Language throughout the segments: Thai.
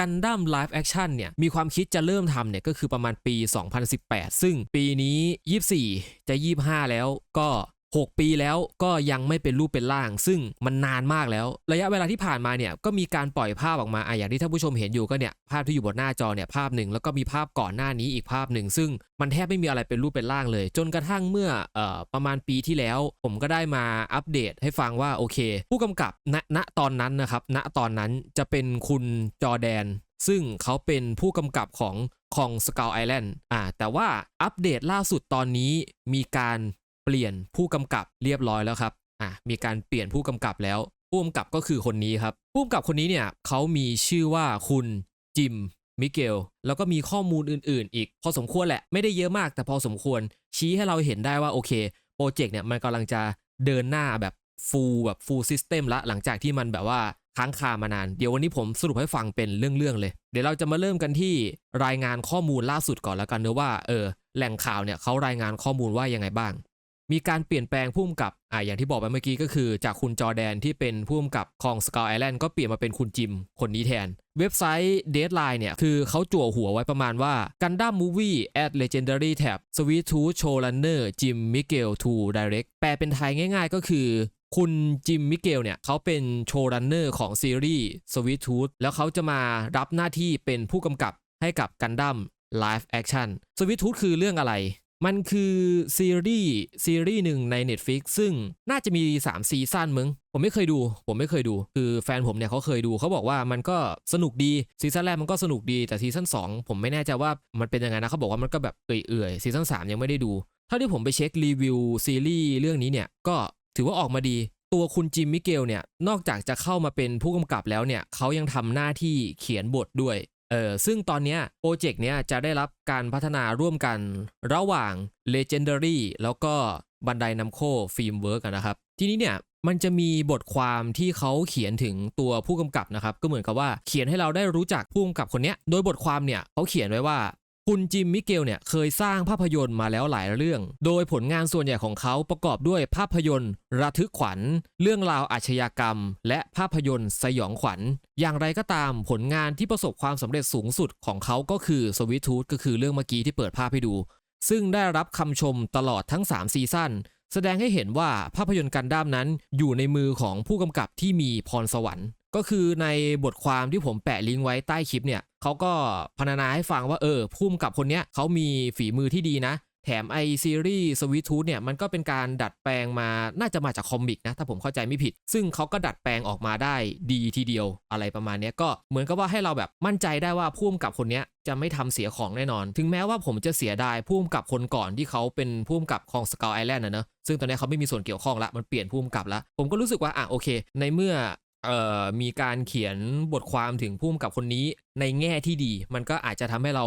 กันดั้มไลฟ์แอคชั่นเนี่ยมีความคิดจะเริ่มทำเนี่ยก็คือประมาณปี 2018 ซึ่งปีนี้ 24 จะ 25 แล้วก็ 6 ปีแล้วก็ยังไม่เป็นรูปเป็นร่าง ซึ่งมันนานมากแล้ว ระยะเวลาที่ผ่านมาเนี่ยก็มีการปล่อยภาพออกมาอะอย่างที่ท่านผู้ชมเห็นอยู่ก็เนี่ยภาพที่อยู่บนหน้าจอเนี่ยภาพหนึ่งแล้วก็มีภาพก่อนหน้านี้อีกภาพหนึ่ง ซึ่งมันแทบไม่มีอะไรเป็นรูปเป็นร่างเลย จนกระทั่งเมื่อเอ่อประมาณปีที่แล้ว ผมก็ได้มาอัปเดตให้ฟังว่าโอเค ผู้กำกับณณตอนนั้นนะครับณตอนนั้นจะเป็นคุณจอแดน ซึ่งเขาเป็นผู้กำกับของของสกาวไอแลนด์อ่าแต่ว่าอัปเดตล่าสุดตอนนี้มีการ เปลี่ยนผู้กำกับเรียบร้อยแล้วครับอ่ามีการเปลี่ยนผู้กำกับแล้ว ผู้กำกับก็คือคนนี้ครับ ผู้กำกับคนนี้เนี่ยเขามีชื่อว่าคุณจิมมิเกลแล้วก็มีข้อมูลอื่นๆ อีก พอสมควรแหละไม่ได้เยอะมากแต่พอสมควร ชี้ให้เราเห็นได้ว่าโอเคโปรเจกต์เนี่ยมันกำลังจะเดินหน้าแบบฟูลแบบฟูลซิสเต็มละหลังจากที่มันแบบว่าค้างคามานาน เดี๋ยววันนี้ผมสรุปให้ฟังเป็นเรื่องๆเลย เดี๋ยวเราจะมาเริ่มกันที่รายงานข้อมูลล่าสุดก่อนแล้วกันเนอะว่าเออแหล่งข่าวเนี่ยเขารายงานข้อมูลว่ายังไงบ้าง มีการเปลี่ยนแปลงผู้กำกับอ่าอย่างที่บอกไปเมื่อกี้ก็คือ จากคุณจอแดนที่เป็นผู้กำกับของ s k y Island ก็เปลี่ยนมาเป็นคุณจิมคนนี้แทน เว็บไซต์ Deadline เนี่ย คือเขาจั่วหัวไว้ประมาณว่า Gundam Movie at Legendary Tab Sweet Tooth Showrunner Jim Miguel to Direct แปลเป็นไทยง่ายๆ ก็คือคุณจิมมิเกลเนี่ยเขาเป็นโชว์รันเนอร์ของซีรีส์ Sweet Tooth แล้วเขาจะมารับหน้าที่เป็นผู้กำกับให้กับ Gundam Live Action Sweet Tooth คือเรื่องอะไร มันคือซีรีส์ซีรีส์หนึ่งใน Netflix ซึ่งน่าจะมี 3 ซีซั่นมึง ผมไม่เคยดู ผมไม่เคยดู คือแฟนผมเนี่ยเขาเคยดูเขาบอกว่ามันก็สนุกดีซีซั่นแรกมันก็สนุกดีแต่ซีซั่น2 ผมไม่แน่ใจว่ามันเป็นยังไงนะเขาบอกว่ามันก็แบบเอื่อยๆซีซั่น3 ยังไม่ได้ดู เท่าที่ผมไปเช็ครีวิวซีรีส์เรื่องนี้เนี่ยก็ถือว่าออกมาดีตัวคุณจิมมิเกลเนี่ยนอกจากจะเข้ามาเป็นผู้กำกับแล้วเนี่ยเขายังทำหน้าที่เขียนบทด้วย เออซึ่งตอนนี้โปรเจกต์เนี้ยจะได้รับการพัฒนาร่วมกันระหว่าง Legendary แล้วก็บันไดนำโคฟิล์มเวิร์กนะครับ ทีนี้เนี่ยมันจะมีบทความที่เขาเขียนถึงตัวผู้กำกับนะครับ ก็เหมือนกับว่าเขียนให้เราได้รู้จักผู้กำกับคนนี้โดยบทความเนี่ยเขาเขียนไว้ว่า คุณจิมมิเกลเนี่ยเคยสร้างภาพยนตร์มาแล้วหลายเรื่อง โดยผลงานส่วนใหญ่ของเขาประกอบด้วยภาพยนตร์ ระทึกขวัญ เรื่องราวอาชญากรรม และภาพยนตร์สยองขวัญ อย่างไรก็ตามผลงานที่ประสบความสำเร็จสูงสุดของเขาก็คือสวิตทูธก็คือเรื่องเมื่อกี้ที่เปิดภาพให้ดู ซึ่งได้รับคำชมตลอดทั้ง 3 ซีซั่นแสดงให้เห็นว่าภาพยนตร์กันด้ามนั้นอยู่ในมือของผู้กำกับที่มีพรสวรรค์ ก็คือในบทความที่ผมแปะลิงก์ไว้ใต้คลิปเนี่ยเขาก็พรรณนาให้ฟังว่าเออผู้กำกับคนเนี้ยเขามีฝีมือที่ดีนะ แถมไอซีรีส์สวิตทูธเนี่ยมันก็เป็นการดัดแปลงมาน่าจะมาจากคอมิกนะถ้าผมเข้าใจไม่ผิด ซึ่งเขาก็ดัดแปลงออกมาได้ดีทีเดียวอะไรประมาณนี้ก็เหมือนกับว่าให้เราแบบมั่นใจได้ว่าผู้กำกับคนเนี้ยจะไม่ทำเสียของแน่นอน ถึงแม้ว่าผมจะเสียดายผู้กำกับคนก่อนที่เขาเป็นผู้กำกับของสกาวไอแลนด์นะเนอะซึ่งตอนนี้เขาไม่มีส่วนเกี่ยวข้องละมันเปลี่ยนผู้กำกับละผมก็รู้สึกว่าอะโอเค ในเมื่อ เอ่อมีการเขียนบทความถึงผู้กำกับคนนี้ในแง่ที่ดี มันก็อาจจะทำให้เรา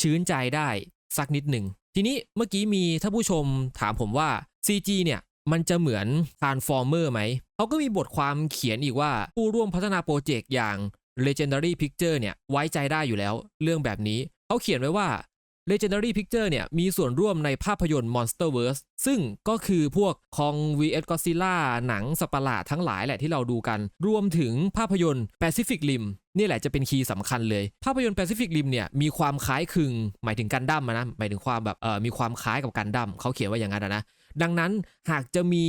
ชื้นใจได้สักนิดหนึ่ง ทีนี้เมื่อกี้มีท่านผู้ชมถามผมว่า CG เนี่ยมันจะเหมือน Transformer ไหม เขาก็มีบทความเขียนอีกว่า ผู้ร่วมพัฒนาโปรเจกต์อย่าง Legendary Picture เนี่ยไว้ใจได้อยู่แล้วเรื่องแบบนี้ เขาเขียนไว้ว่า Legendary Picture เนี่ยมีส่วนร่วมในภาพยนตร์ Monsterverse ซึ่งก็คือพวกคอง vs Godzilla หนังสปาร์ลาทั้งหลายแหละที่เราดูกัน รวมถึงภาพยนตร์ Pacific Rim นี่แหละจะเป็นคีย์สำคัญเลย ภาพยนตร์ Pacific Rim เนี่ยมีความคล้ายคลึงหมายถึงกันดั้มนะหมายถึงความแบบเออมีความคล้ายกับกันดั้มเขาเขียนว่าอย่างนั้นนะดังนั้นหากจะมี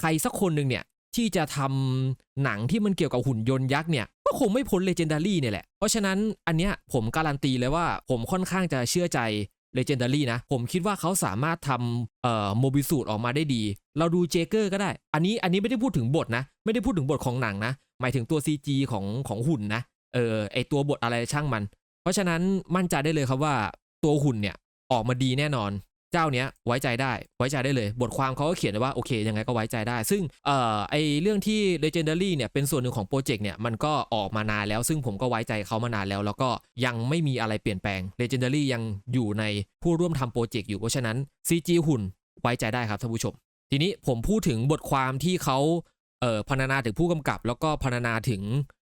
ใครสักคนหนึ่งเนี่ยที่จะทำหนังที่มันเกี่ยวกับหุ่นยนต์ยักษ์เนี่ย ก็คงไม่พ้น Legendary เนี่ยแหละ เพราะฉะนั้นอันเนี้ยผมการันตีเลยว่าผมค่อนข้างจะเชื่อใจ Legendary นะ ผมคิดว่าเขาสามารถทำเอ่อโมบิสูตรออกมาได้ดี เราดูเจเกอร์ก็ได้ อันนี้อันนี้ไม่ได้พูดถึงบทนะ ไม่ได้พูดถึงบทของหนังนะ หมายถึงตัว CG ของของหุ่นนะ เออไอตัวบทอะไรช่างมัน เพราะฉะนั้นมั่นใจได้เลยครับว่าตัวหุ่นเนี่ยออกมาดีแน่นอน เจ้าเนี้ยไว้ใจได้ไว้ใจได้เลย บทความเขาก็เขียนว้ว่าโอเคยังไงก็ไว้ใจได้ ซึ่งเอ่อไอเรื่องที่ Legendary เนี่ยเป็นส่วนหนึ่งของโปรเจกต์เนี่ยมันก็ออกมานานแล้ว ซึ่งผมก็ไว้ใจเขามานานแล้ว แล้วก็ยังไม่มีอะไรเปลี่ยนแปลง Legendary ยังอยู่ในผู้ร่วมทำโปรเจกต์อยู่เพราะฉะนั้น CG หุ่นไว้ใจได้ครับท่านผู้ชม ทีนี้ผมพูดถึงบทความที่เขาเอ่อพรรณนาถึงผู้กำกับ แล้วก็พรรณนาถึง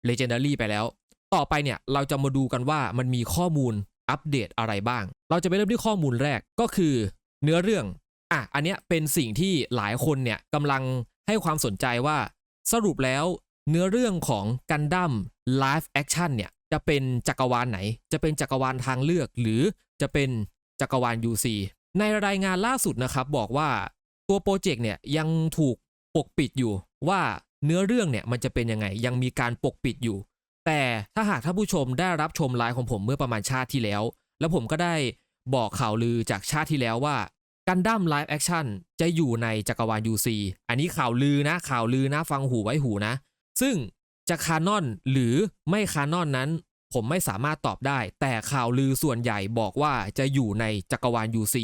Legendary ไปแล้ว ต่อไปเนี่ยเราจะมาดูกันว่ามันมีข้อมูล อัปเดตอะไรบ้าง เราจะไปเริ่มที่ข้อมูลแรกก็คือ เนื้อเรื่องอะอันเนี้ยเป็นสิ่งที่หลายคนเนี่ยกำลังให้ความสนใจว่าสรุปแล้วเนื้อเรื่องของกันดั้มไลฟ์แอคชั่นเนี่ยจะเป็นจักรวาลไหน จะเป็นจักรวาลทางเลือก หรือจะเป็นจักรวาล UC ในรายงานล่าสุดนะครับบอกว่าตัวโปรเจกต์เนี่ยยังถูกปกปิดอยู่ว่าเนื้อเรื่องเนี่ยมันจะเป็นยังไง ยังมีการปกปิดอยู่ แต่ถ้าหากท่านผู้ชมได้รับชมไลฟ์ของผมเมื่อประมาณชาติที่แล้ว แล้วผมก็ได้บอกข่าวลือจากชาติที่แล้วว่ากันดั้มไลฟ์แอคชั่นจะอยู่ในจักรวาล UC อันนี้ข่าวลือนะข่าวลือนะฟังหูไว้หูนะ ซึ่งจะคานอนหรือไม่คานอนนั้น ผมไม่สามารถตอบได้ แต่ข่าวลือส่วนใหญ่บอกว่าจะอยู่ในจักรวาล UC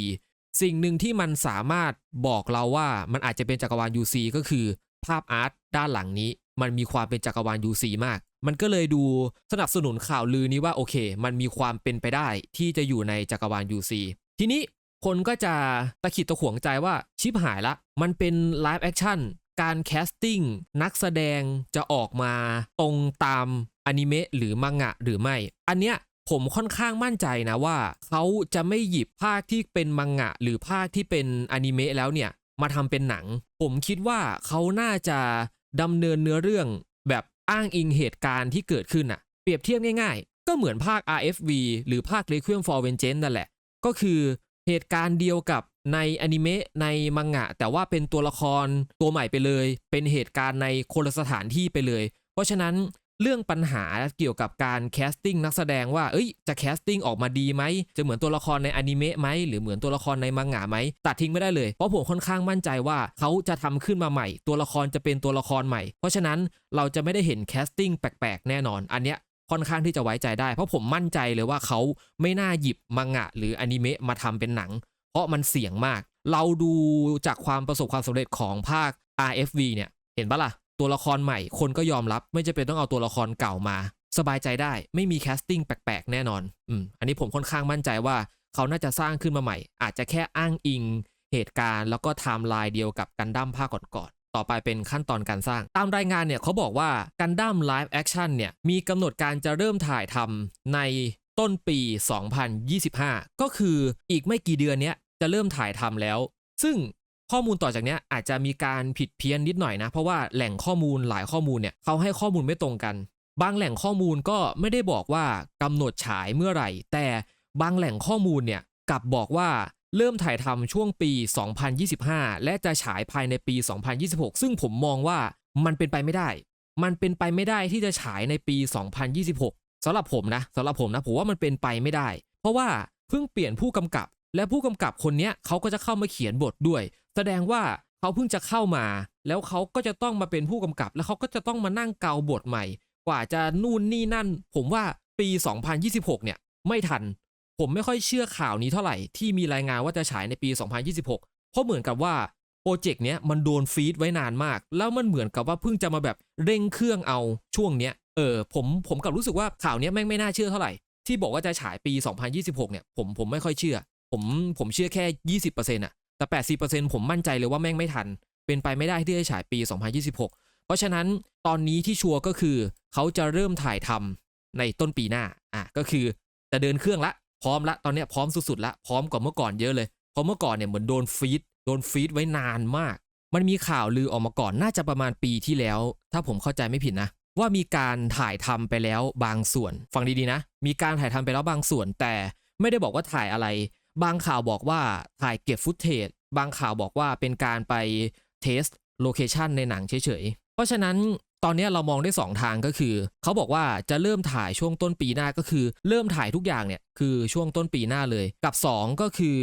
สิ่งหนึ่งที่มันสามารถบอกเราว่ามันอาจจะเป็นจักรวาล UC ก็คือ ภาพอาร์ตด้านหลังนี้ มันมีความเป็นจักรวาล UC มาก มันก็เลยดูสนับสนุนข่าวลือนี้ว่าโอเค มันมีความเป็นไปได้ที่จะอยู่ในจักรวาล UC ทีนี้คนก็จะตะขิดตะขวงใจว่าชิปหายละ มันเป็นไลฟ์แอคชั่นการแคสติ้งนักแสดงจะออกมาตรงตามอนิเมะหรือมังงะหรือไม่ อันเนี้ยผมค่อนข้างมั่นใจนะว่า เขาจะไม่หยิบภาคที่เป็นมังงะ หรือภาคที่เป็นอนิเมะแล้วเนี่ย มาทำเป็นหนัง ผมคิดว่าเขาน่าจะดำเนินเนื้อเรื่องแบบ อ้างอิงเหตุการณ์ที่เกิดขึ้นอะเปรียบเทียบง่ายๆ ก็เหมือนภาค RFV หรือภาค Requiem for Vengeance นั่นแหละ ก็คือเหตุการณ์เดียวกับในอนิเมะในมังงะ แต่ว่าเป็นตัวละครตัวใหม่ไปเลย เป็นเหตุการณ์ในคนละสถานที่ไปเลย เพราะฉะนั้น เรื่องปัญหาเกี่ยวกับการแคสติ้งนักแสดงว่าเอ้ยจะแคสติ้งออกมาดีไหมจะเหมือนตัวละครในอนิเมะไหมหรือเหมือนตัวละครในมังงะไหมตัดทิ้งไม่ได้เลย เพราะผมค่อนข้างมั่นใจว่าเขาจะทำขึ้นมาใหม่ ตัวละครจะเป็นตัวละครใหม่ เพราะฉะนั้นเราจะไม่ได้เห็นแคสติ้งแปลกๆ แน่นอน อันเนี้ยค่อนข้างที่จะไว้ใจได้ เพราะผมมั่นใจเลยว่าเขาไม่น่าหยิบมังงะ หรืออนิเมะมาทำเป็นหนัง เพราะมันเสี่ยงมาก เราดูจากความประสบความสำเร็จของภาค RFV เนี่ยเห็นปะล่ะ ตัวละครใหม่ คนก็ยอมรับ ไม่จะเป็นต้องเอาตัวละครเก่ามา สบายใจได้ไม่มีแคสติ้งแปลกๆแน่นอนอืมอันนี้ผมค่อนข้างมั่นใจว่าเขาน่าจะสร้างขึ้นมาใหม่ อาจจะแค่อ้างอิง เหตุการณ์แล้วก็ไทม์ไลน์เดียวกับกันดั้มภาคก่อนๆต่อไปเป็นขั้นตอนการสร้าง ตามรายงานเนี่ยเขาบอกว่ากันดั้มไลฟ์แอคชั่นเนี่ยมีกำหนดการจะเริ่มถ่ายทำในต้นปี 2025 ก็คืออีกไม่กี่เดือนเนี้ยจะเริ่มถ่ายทำแล้ว ซึ่ง ข้อมูลต่อจากนี้อาจจะมีการผิดเพี้ยนนิดหน่อยนะ เพราะว่าแหล่งข้อมูลหลายข้อมูลเนี่ยเขาให้ข้อมูลไม่ตรงกัน บางแหล่งข้อมูลก็ไม่ได้บอกว่ากำหนดฉายเมื่อไหร่ แต่บางแหล่งข้อมูลเนี่ยกลับบอกว่าเริ่มถ่ายทำช่วงปี 2025 และจะฉายภายในปี 2026 ซึ่งผมมองว่ามันเป็นไปไม่ได้ มันเป็นไปไม่ได้ที่จะฉายในปี 2026สำหรับผมนะสำหรับผมนะผมว่ามันเป็นไปไม่ได้ เพราะว่าเพิ่งเปลี่ยนผู้กำกับ และผู้กำกับคนนี้เขาก็จะเข้ามาเขียนบทด้วย แสดงว่าเขาเพิ่งจะเข้ามา แล้วเขาก็จะต้องมาเป็นผู้กำกับ แล้วเขาก็จะต้องมานั่งเกาบทใหม่ กว่าจะนู่นนี่นั่น ผมว่าปี 2026 เนี่ย ไม่ทัน ผมไม่ค่อยเชื่อข่าวนี้เท่าไหร่ ที่มีรายงานว่าจะฉายในปี 2026 เพราะเหมือนกับว่าโปรเจกต์เนี้ยมันโดนฟีดไว้นานมาก แล้วมันเหมือนกับว่าเพิ่งจะมาแบบเร่งเครื่องเอาช่วงเนี้ยเออผมผมกลับรู้สึกว่าข่าวนี้แม่งไม่น่าเชื่อเท่าไหร่ที่บอกว่าจะฉายปี 2026 เนี่ยผมผมไม่ค่อยเชื่อ ผมผมเชื่อแค่ 20%อะ แต่80%ผมมั่นใจเลยว่าแม่งไม่ทัน เป็นไปไม่ได้ที่จะฉายปี 2026 เพราะฉะนั้นตอนนี้ที่ชัวร์ก็คือเขาจะเริ่มถ่ายทำในต้นปีหน้าอะก็คือจะเดินเครื่องละพร้อมละตอนเนี้ยพร้อมสุดๆละพร้อมกว่าเมื่อก่อนเยอะเลยเพราะเมื่อก่อนเนี่ยเหมือนโดนฟีดโดนฟีดไว้นานมาก มันมีข่าวลือออกมาก่อนน่าจะประมาณปีที่แล้ว ถ้าผมเข้าใจไม่ผิดนะว่ามีการถ่ายทำไปแล้วบางส่วน ฟังดีๆนะ มีการถ่ายทำไปแล้วบางส่วน แต่ไม่ได้บอกว่าถ่ายอะไร บางข่าวบอกว่าถ่ายเก็บฟุตเทจบางข่าวบอกว่าเป็นการไปเทสโลเคชันในหนังเฉยๆ เพราะฉะนั้นตอนนี้เรามองได้ 2 ทางก็คือ เขาบอกว่าจะเริ่มถ่ายช่วงต้นปีหน้าก็คือ เริ่มถ่ายทุกอย่างเนี่ยคือช่วงต้นปีหน้าเลย กับ 2 ก็คือ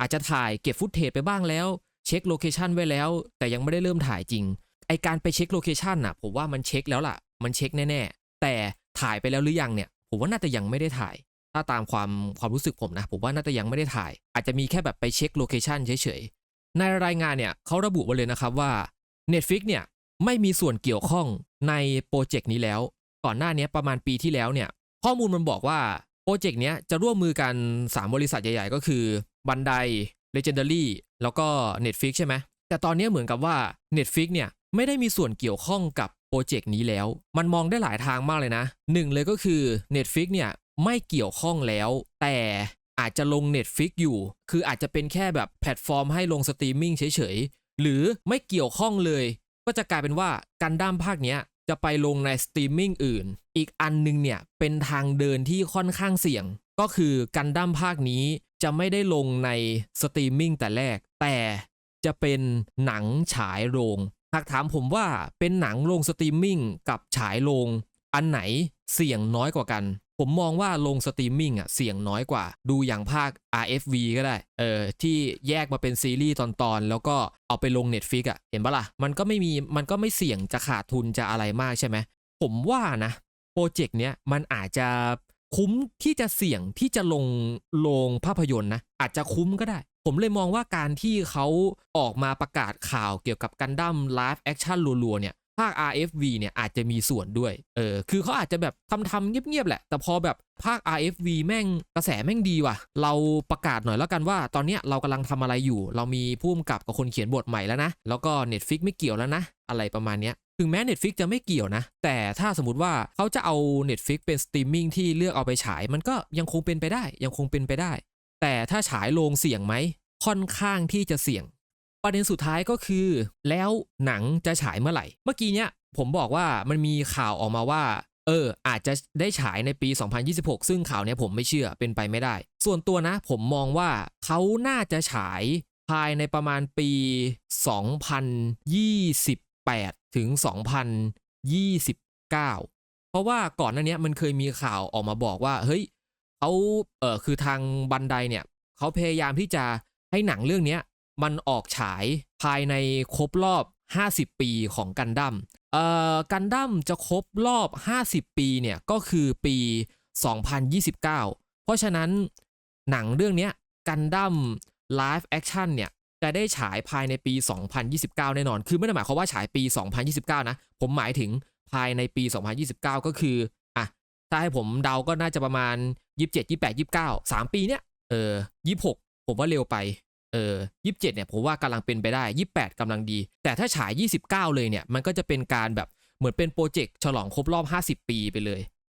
อาจจะถ่ายเก็บฟุตเทจไปบ้างแล้ว เช็คโลเคชันไว้แล้ว แต่ยังไม่ได้เริ่มถ่ายจริงไอการไปเช็คโลเคชันน่ะผมว่ามันเช็คแล้วล่ะ มันเช็คแน่ๆ แต่ถ่ายไปแล้วหรือยังเนี่ย ผมว่าน่าจะยังไม่ได้ถ่าย ถ้าตามความความรู้สึกผมนะ ผมว่าน่าจะยังไม่ได้ถ่าย อาจจะมีแค่แบบไปเช็คโลเคชันเฉยๆ ในรายงานเนี่ยเขาระบุไว้เลยนะครับว่า Netflix เนี่ยไม่มีส่วนเกี่ยวข้องในโปรเจกต์นี้แล้ว ก่อนหน้านี้ประมาณปีที่แล้วเนี่ย ข้อมูลมันบอกว่าโปรเจกต์เนี้ยจะร่วมมือกัน 3 บริษัทใหญ่ๆ ก็คือบันได Legendary แล้วก็ Netflix ใช่ไหมแต่ตอนนี้เหมือนกับว่า Netflix เนี่ยไม่ได้มีส่วนเกี่ยวข้องกับโปรเจกต์นี้แล้ว มันมองได้หลายทางมากเลยนะหนึ่งเลยก็คือ Netflix เนี่ย ไม่เกี่ยวข้องแล้ว แต่อาจจะลง Netflix อยู่ คืออาจจะเป็นแค่แบบแพลตฟอร์มให้ลงสตรีมมิ่งเฉยๆ หรือไม่เกี่ยวข้องเลย ก็จะกลายเป็นว่ากันดั้มภาคเนี้ยจะไปลงในสตรีมมิ่งอื่น อีกอันหนึงเนี่ยเป็นทางเดินที่ค่อนข้างเสี่ยง ก็คือกันดั้มภาคนี้จะไม่ได้ลงในสตรีมมิ่งแต่แรก แต่จะเป็นหนังฉายโรง หากถามผมว่าเป็นหนังโรงสตรีมมิ่งกับฉายโรง อันไหนเสี่ยงน้อยกว่ากัน ผมมองว่าลงสตรีมมิ่งอะเสี่ยงน้อยกว่า ดูอย่างภาค RFV ก็ได้ เออที่แยกมาเป็นซีรีส์ตอนๆ แล้วก็เอาไปลง Netflix อะ เห็นปะล่ะ มันก็ไม่มีมันก็ไม่เสี่ยงจะขาดทุนจะอะไรมากใช่ไหม ผมว่านะโปรเจกต์เนี้ยมันอาจจะคุ้มที่จะเสี่ยงที่จะลงโรงภาพยนตร์นะ อาจจะคุ้มก็ได้ ผมเลยมองว่าการที่เขาออกมาประกาศข่าวเกี่ยวกับกันดั้มไลฟ์แอคชั่นรัวๆเนี่ย ภาค RFV เนี่ยอาจจะมีส่วนด้วย เออ คือเขาอาจจะแบบทำทำๆเงียบๆแหละ แต่พอแบบภาค RFV แม่งกระแสแม่งดีว่ะ เราประกาศหน่อยแล้วกันว่า ตอนเนี้ยเรากำลังทำอะไรอยู่ เรามีผู้กำกับกับคนเขียนบทใหม่แล้วนะ แล้วก็ Netflix ไม่เกี่ยวแล้วนะ อะไรประมาณเนี้ยถึงแม้ Netflix จะไม่เกี่ยวนะ แต่ถ้าสมมติว่าเขาจะเอา Netflix เป็นสตรีมมิ่งที่เลือกเอาไปฉาย มันก็ยังคงเป็นไปได้ ยังคงเป็นไปได้ แต่ถ้าฉายโรงเสี่ยงไหม ค่อนข้างที่จะเสี่ยง ประเด็นสุดท้ายก็คือ แล้วหนังจะฉายเมื่อไหร่ เมื่อกี้เนี้ยผมบอกว่ามันมีข่าวออกมาว่า เออ อาจจะได้ฉายในปี 2026 ซึ่งข่าวเนี้ยผมไม่เชื่อเป็นไปไม่ได้ ส่วนตัวนะ ผมมองว่าเขาน่าจะฉายภายในประมาณปี 2028 ถึง 2029 เพราะว่าก่อนหน้าเนี้ยมันเคยมีข่าวออกมาบอกว่า เฮ้ยเขาเออคือทางบันไดเนี่ยเขาพยายามที่จะให้หนังเรื่องเนี้ย มันออกฉายภายในครบรอบ 50 ปีของกันดั้มเอ่อกันดั้มจะครบรอบ 50 ปีเนี่ยก็คือปี 2029 เพราะฉะนั้นหนังเรื่องนี้กันดั้มไลฟ์แอคชั่นเนี่ยจะได้ฉายภายในปี 2029 แน่นอน คือไม่ได้หมายความว่าฉายปี 2029 นะ ผมหมายถึงภายในปี 2029 ก็คือ อะ ถ้าให้ผมเดาก็น่าจะประมาณ 27 28 29 3 ปีเนี้ย เออ 26 ผมว่าเร็วไป เออยี่สิบเจ็ดเนี่ยผมว่ากำลังเป็นไปได้ยี่แปดกำลังดี แต่ถ้าฉายยี่สิบเก้าเลยเนี่ยมันก็จะเป็นการแบบเหมือนเป็นโปรเจกต์ฉลองครบรอบห้าสิบปีไปเลย